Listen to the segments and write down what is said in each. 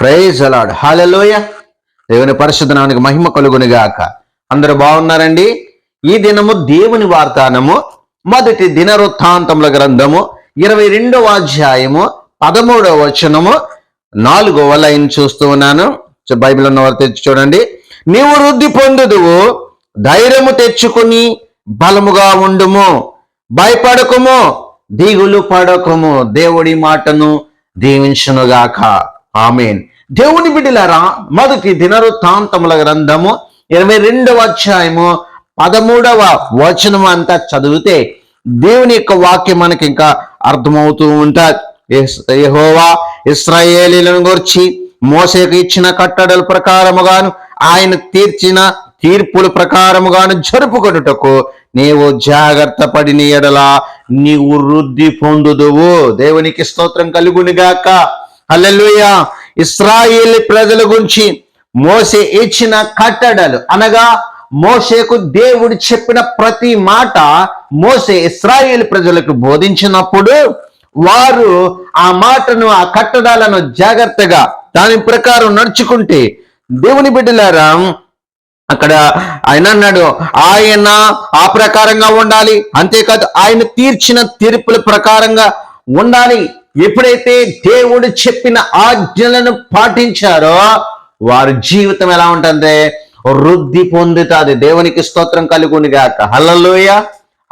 Praise అలాడ్ హాలలోయ దేవుని పరిశుద్ధనానికి మహిమ కలుగునిగాక. అందరూ బాగున్నారండి? ఈ దినము దేవుని వార్తానము మొదటి దినవృత్తాంతముల గ్రంథము ఇరవై రెండవ అధ్యాయము పదమూడవ వచనము నాలుగవ లైన్ చూస్తూ ఉన్నాను. బైబిల్ ఉన్న వారు తెచ్చి చూడండి. నీవు వృద్ధి పొందుదువు ధైర్యము తెచ్చుకుని బలముగా ఉండుము భయపడకుము దిగులు పడకము. దేవుడి మాటను దీవించునుగాక. ఆమెన్. దేవుని బిడ్డలారా మొదటి దినవృత్తాంతముల గ్రంథము ఇరవై రెండవ అధ్యాయము పదమూడవ వచనం అంతా చదివితే దేవుని యొక్క వాక్యం మనకి ఇంకా అర్థమవుతూ ఉంటాది. యహోవా ఇస్రాయేలీలను గురించి మోసేకు ఇచ్చిన కట్టడల ప్రకారముగాను ఆయన తీర్చిన తీర్పుల ప్రకారముగాను జరుపుకొనుటకు నీవు జాగ్రత్త పడిన ఎడలా నీవు వృద్ధి పొందుదువు. దేవునికి స్తోత్రం కలుగునిగాక. అల్లెలుయ ఇస్రాయేల్ ప్రజల గురించి మోసే ఇచ్చిన కట్టడలు. అనగా మోసేకు దేవుడు చెప్పిన ప్రతి మాట మోసే ఇస్రాయేల్ ప్రజలకు బోధించినప్పుడు వారు ఆ మాటను ఆ కట్టడాలను జాగ్రత్తగా దాని ప్రకారం నడుచుకుంటే దేవుని బిడ్డలారా అక్కడ ఆయన అన్నాడు ఆయన ఆ ప్రకారంగా ఉండాలి. అంతేకాదు ఆయన తీర్చిన తీర్పుల ప్రకారంగా ఉండాలి. ఎప్పుడైతే దేవుడు చెప్పిన ఆజ్ఞలను పాటించారో వారి జీవితం ఎలా ఉంటుంది? వృద్ధి పొందుతుంది. దేవునికి స్తోత్రం కలుగుని గాక. హల్లలోయ.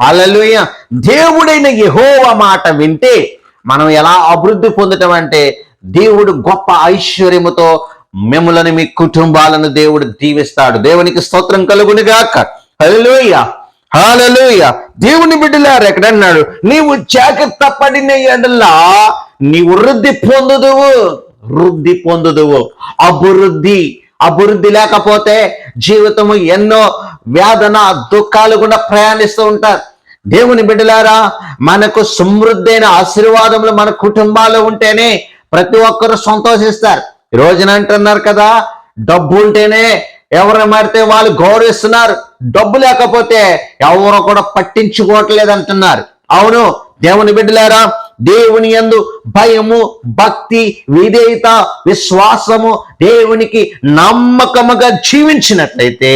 హల్లలోయ. దేవుడైన యెహోవ మాట వింటే మనం ఎలా అభివృద్ధి పొందటం అంటే దేవుడు గొప్ప ఐశ్వర్యముతో మిమ్మలను మీ కుటుంబాలను దేవుడు దీవిస్తాడు. దేవునికి స్తోత్రం కలుగుని గాక. హల్లెలూయ దేవుని బిడ్డలారు ఎక్కడన్నాడు? నీవు జాగ్రత్త పడిన ఎడలా నీవు వృద్ధి పొందుదువు వృద్ధి పొందుదువు. అభివృద్ధి అభివృద్ధి లేకపోతే జీవితము ఎన్నో వేదన దుఃఖాలు కూడా ప్రయాణిస్తూ ఉంటారు. దేవుని బిడ్డలారా మనకు సమృద్ధైన ఆశీర్వాదములు మన కుటుంబాలు ఉంటేనే ప్రతి ఒక్కరు సంతోషిస్తారు. ఈ రోజున అంటున్నారు కదా డబ్బు ఉంటేనే ఎవరిని మారితే వాళ్ళు గౌరవిస్తున్నారు? డబ్బు లేకపోతే ఎవరు కూడా పట్టించుకోవట్లేదు అంటున్నారు అవును దేవుని బిడ్డలారా దేవుని యందు భయము భక్తి విధేయత విశ్వాసము దేవునికి నమ్మకముగా జీవించినట్లయితే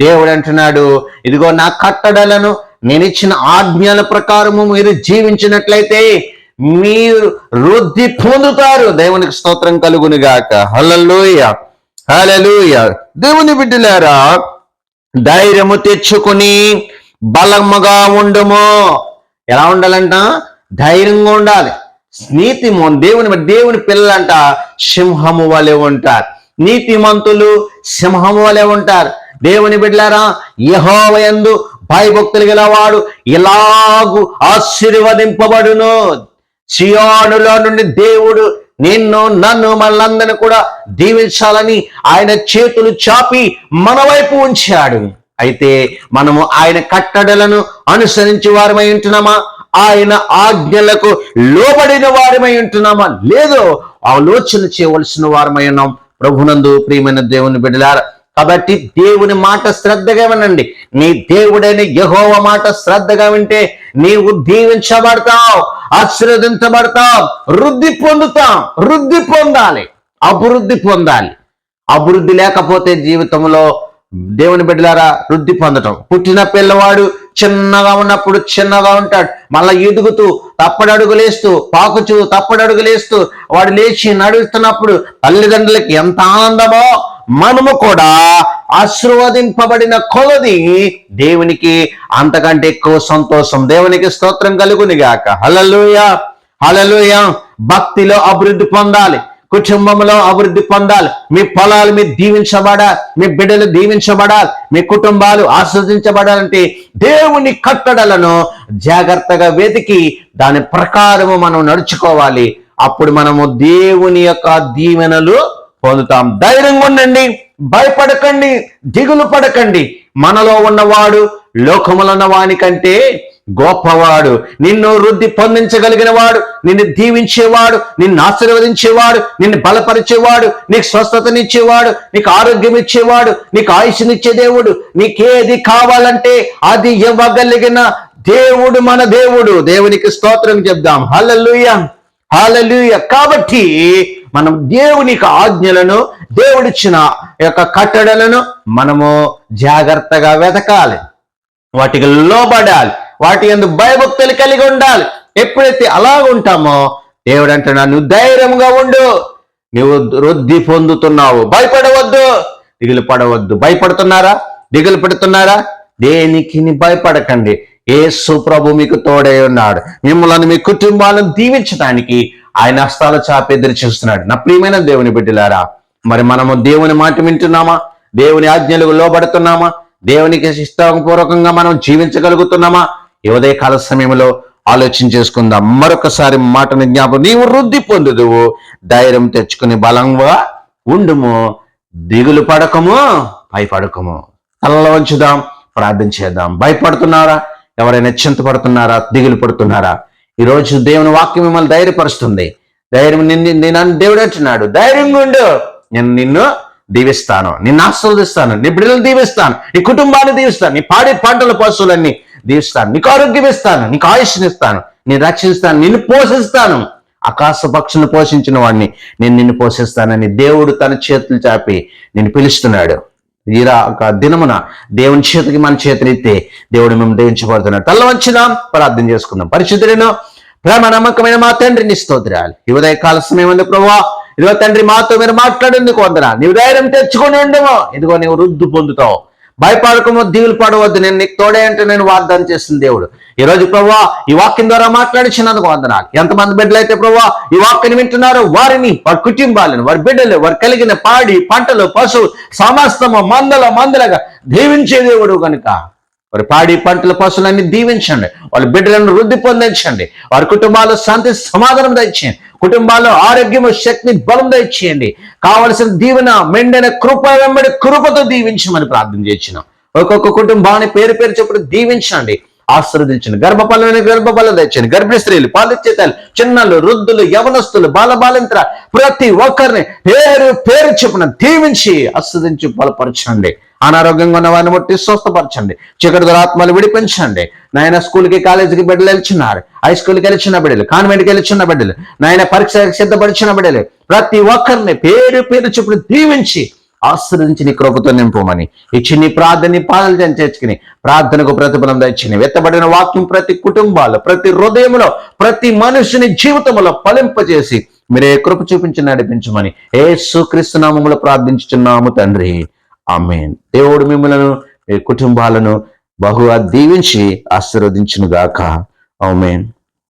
దేవుడు అంటున్నాడు ఇదిగో నా కట్టడలను నేను ఇచ్చిన ఆజ్ఞల ప్రకారము మీరు జీవించినట్లయితే మీరు వృద్ధి పొందుతారు. దేవునికి స్తోత్రం కలుగును గాక హలలుయ దేవుని బిడ్డలారా ధైర్యము తెచ్చుకుని బలముగా ఉండము. ఎలా ఉండాలంట? ధైర్యంగా ఉండాలి. నీతి దేవుని దేవుని పిల్లలంట సింహము వలె ఉంటారు. నీతిమంతులు సింహము వలె ఉంటారు. దేవుని బిడ్డలారా యహోవయందు భయభక్తులు గలవాడు ఇలాగు ఆశీర్వదింపబడును. సియోనులో నుండి దేవుడు నిన్ను నన్ను మనందరిని కూడా దీవించాలని ఆయన చేతులు చాపి మన వైపు ఉంచాడు. అయితే మనము ఆయన కట్టడలను అనుసరించి వారమై ఉంటున్నామా? ఆయన ఆజ్ఞలకు లోబడిన వారమై ఉంటున్నామా? లేదో ఆలోచన చేయవలసిన వారమై ఉన్నాం. ప్రభునందు ప్రియమైన దేవుని బిడ్డలారా కాబట్టి దేవుని మాట శ్రద్ధగా వినండి. నీ దేవుడైన యహోవ మాట శ్రద్ధగా వింటే నీవు దీవించబడతావు. ఆశీర్వదించబడతాం. వృద్ధి పొందుతాం. వృద్ధి పొందాలి. అభివృద్ధి పొందాలి. అభివృద్ధి లేకపోతే జీవితంలో దేవుని బిడ్డలారా వృద్ధి పొందటం. పుట్టిన పిల్లవాడు చిన్నగా ఉన్నప్పుడు చిన్నగా ఉంటాడు. మళ్ళీ ఎదుగుతూ తప్పడడుగులేస్తూ పాకుచు తప్పడడుగులేస్తూ వాడు లేచి నడుస్తున్నప్పుడు తల్లిదండ్రులకి ఎంత ఆనందమో మనము కూడా ఆశీర్వదింపబడిన కొలది దేవునికి అంతకంటే ఎక్కువ సంతోషం. దేవునికి స్తోత్రం కలుగుని గాక హలలుయ హలలుయ భక్తిలో అభివృద్ధి పొందాలి. కుటుంబంలో అభివృద్ధి పొందాలి. మీ పొలాలు మీరు దీవించబడాలి మీ బిడ్డలు దీవించబడాలి. మీ కుటుంబాలు ఆస్వాదించబడాలంటే దేవుని కట్టడలను జాగ్రత్తగా వెతికి దాని ప్రకారము మనం నడుచుకోవాలి. అప్పుడు మనము దేవుని యొక్క దీవెనలు పొందుతాం. ధైర్యంగా ఉండండి. భయపడకండి దిగులు పడకండి. మనలో ఉన్నవాడు లోకములన్న వాని వానికంటే గొప్పవాడు. నిన్ను వృద్ధి పొందించగలిగిన వాడు నిన్ను దీవించేవాడు నిన్ను ఆశీర్వదించేవాడు నిన్ను బలపరిచేవాడు నీకు స్వస్థతనిచ్చేవాడు నీకు ఆరోగ్యం ఇచ్చేవాడు నీకు ఆయుష్నిచ్చే దేవుడు. నీకేది కావాలంటే అది ఇవ్వగలిగిన దేవుడు మన దేవుడు. దేవునికి స్తోత్రం చెప్దాం. హలలుయ హాలలుయ కాబట్టి మనం దేవునికి ఆజ్ఞలను దేవుడిచ్చిన యొక్క కట్టడలను మనము జాగ్రత్తగా వెతకాలి. వాటికి లోబడాలి. వాటి ఎందు భయభక్తులు కలిగి ఉండాలి. ఎప్పుడైతే అలా ఉంటామో దేవుడు అంటున్నా నువ్వు ధైర్యంగా ఉండు. నువ్వు వృద్ధి పొందుతున్నావు. భయపడవద్దు. దిగులు పడవద్దు. భయపడుతున్నారా? దిగులు పెడుతున్నారా? దేనికి భయపడకండి. యేసు ప్రభు మీకు తోడై ఉన్నాడు. మిమ్మల్ని మీ కుటుంబాలను దీవించడానికి ఆయన హస్తాల చాపి ఎదురు చూస్తున్నాడు. నా ప్రియమైన దేవుని బిడ్డలారా మరి మనము దేవుని మాట వింటున్నామా? దేవుని ఆజ్ఞలకు లోబడుతున్నామా? దేవునికి ఇష్టపూర్వకంగా మనం జీవించగలుగుతున్నామా? ఈ ఉదయకాల సమయంలో ఆలోచన చేసుకుందాం. మరొకసారి మాటను జ్ఞాపకం నీవు వృద్ధి పొందుదువు ధైర్యం తెచ్చుకుని బలంగా ఉండుము. దిగులు పడకము భయపడకము. తలలో ఉంచుదాం ప్రార్థన చేద్దాం. భయపడుతున్నారా? ఎవరైనా చింతపడుతున్నారా? దిగులు పడుతున్నారా? ఈరోజు దేవుని వాక్యం మిమ్మల్ని ధైర్యపరుస్తుంది. ధైర్యం నిన్ను నేను దేవుడు అంటున్నాడు. ధైర్యంగా ఉండు. నేను నిన్ను దీవిస్తాను. నిన్ను ఆస్వాదిస్తాను నీ బిడ్డలను దీవిస్తాను. నీ కుటుంబాన్ని దీవిస్తాను. నీ పాడే పంటల పశువులన్నీ దీవిస్తాను. నీకు ఆరోగ్యం ఇస్తాను. నీకు ఆయుష్నిస్తాను నేను రక్షిస్తాను. నిన్ను పోషిస్తాను. ఆకాశ పక్షులను పోషించిన వాడిని నేను నిన్ను పోషిస్తానని దేవుడు తన చేతులు చాపి నిన్ను పిలుస్తున్నాడు. ఈరా ఒక దినమున దేవుని చేతికి మన చేతులెత్తే దేవుడు మేము దేవించబడుతున్నాడు తల్ల వచ్చినాం ప్రార్థన చేసుకుందాం. పరిశుద్ధులను ప్రేమ నమ్మకమైన మా తండ్రిని స్తోత్రాలు. ఈ ఉదయ కాల సమయం ఉంది ప్రభా ఇదిగో తండ్రి మాతో మీరు మాట్లాడేందుకు వందన నీవు ధైర్యం తెచ్చుకొని ఉండము. ఇదిగో నీవు రుద్దు పొందుతావు. భయపడకము దిగులు పడవద్దు. నేను నీకు తోడే అంటే నేను వాగ్దానం చేసిన దేవుడు. ఈ రోజు ప్రభా ఈ వాక్యం ద్వారా మాట్లాడిచినందుకు వందనాలు. ఎంతమంది బిడ్డలు అయితే ప్రభా ఈ వాక్యం వింటున్నారో వారిని వారి కుటుంబాలను వారి బిడ్డలు వారు కలిగిన పాడి పంటలు పశువు సమస్తము మందల మందలగా దీవించే దేవుడు కనుక. వారి పాడి పంటల పశువులన్నీ దీవించండి. వాళ్ళ బిడ్డలను వృద్ధి పొందించండి. వారి కుటుంబాల్లో శాంతి సమాధానం దయచేయండి. కుటుంబాల్లో ఆరోగ్యము శక్తి బలం దయచేయండి. కావలసిన దీవెన మెండైన కృప వెంబడి కృపతో దీవించమని ప్రార్థన చేసినాం ఒక్కొక్క కుటుంబాన్ని పేరు పేరు చెప్పుడు దీవించండి. ఆశ్రవదించండి. గర్భఫలమైన గర్భఫలం తెచ్చండి గర్భిణీ స్త్రీలు పాలిచ్చేతాలు చిన్నలు వృద్ధులు యవనస్తులు బాలబాలింత్ర ప్రతి ఒక్కరిని పేరు పేరు చెప్పున దీవించి ఆశ్రదించి బలపరచండి. అనారోగ్యంగా ఉన్న వారిని బట్టి స్వస్థపరచండి. చీకటి ఆత్మలు విడిపించండి. నాయన స్కూల్కి కాలేజీకి బిడ్డలు వెళ్తున్నారు హై స్కూల్కి వెళ్ళిన బిడ్డలు కాన్వెంట్కి వెళ్ళిన బిడ్డలు నాయన పరీక్ష సిద్ధపరిచిన బిడ్డలు ప్రతి ఒక్కరిని పేరు పేరు చెప్పుడు దీవించి ఆశ్రయించి నీ కృపతో నింపమని. ఇచ్చి నీ ప్రార్థన పాదలు చేర్చుకుని ప్రార్థనకు ప్రతిఫలం తెచ్చిన వెత్తబడిన వాక్యం ప్రతి కుటుంబాలు ప్రతి హృదయంలో ప్రతి మనుషుని జీవితంలో ఫలింపజేసి మీరే కృప చూపించి నడిపించమని. ఏ సుక్రీస్తునామములో ప్రార్థించుచున్నాము తండ్రి. ఆమెన్. దేవుడు మిమ్మలను మీ కుటుంబాలను బహుగా దీవించి ఆశీర్వదించును గాక ఆమెన్.